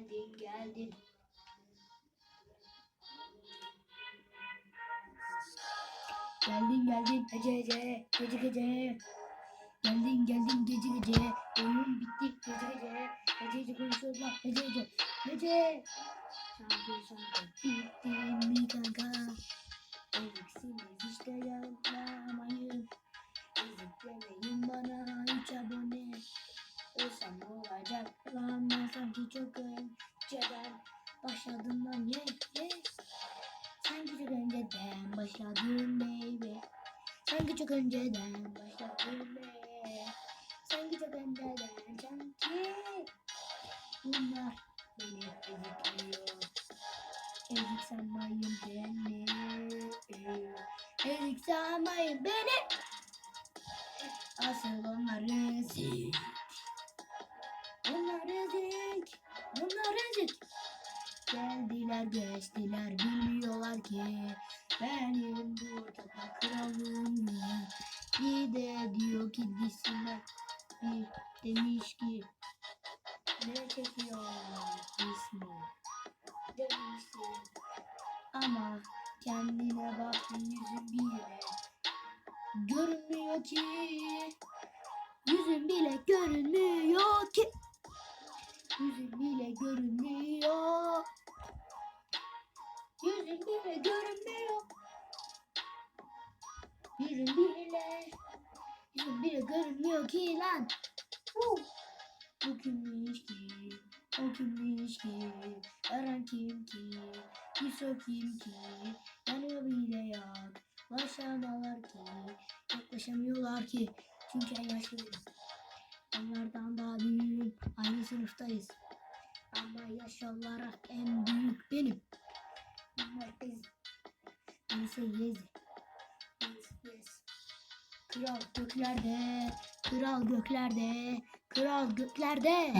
geldin geldin. Geldin geldin gece gece gece gece. Geldin geldin gece gece. Oyun bitti gece gece. Gece gece konuşuyorlar gece gece. Gece. Şarkı şarkı bitti mi kanka? Eksiksiz işte yanlamayın. Eziklemeyin bana hiç abone. Olsam olacak lan ben sanki çok başladım lan ye ye. Sanki çok önceden başladım baby. Sanki çok önceden başladım be. Sanki çok önceden sanki. Bunlar beni ezikliyor. Ezik sanmayın beni. Ezik sanmayın beni. Asıl onlar ezik. Geldiler geçtiler bilmiyorlar ki. Benim burada kralım Bir de diyor ki gitsinler. Bir demiş ki ne çekiyorlar ismi? demişsin ama kendine bak yüzü bile görünmüyor ki. Yüzün bile görünmüyor ki. Yüzün bile görünmüyor bile görünmüyor yüzün bile yüzün bile görünmüyor ki lan. Huh. bu kimmiş ki? O kimmiş ki? Eren kim ki? Yusuf kim ki? Yanıyor bile yok. Başlamalar ki. Yaklaşamıyorlar ki. Çünkü en yaşlı benim Onlardan daha büyüğüm. Aynı sınıftayız. Ama yaş olarak en büyük benim Neyse yes Kral göklerde Kral göklerde Kral göklerde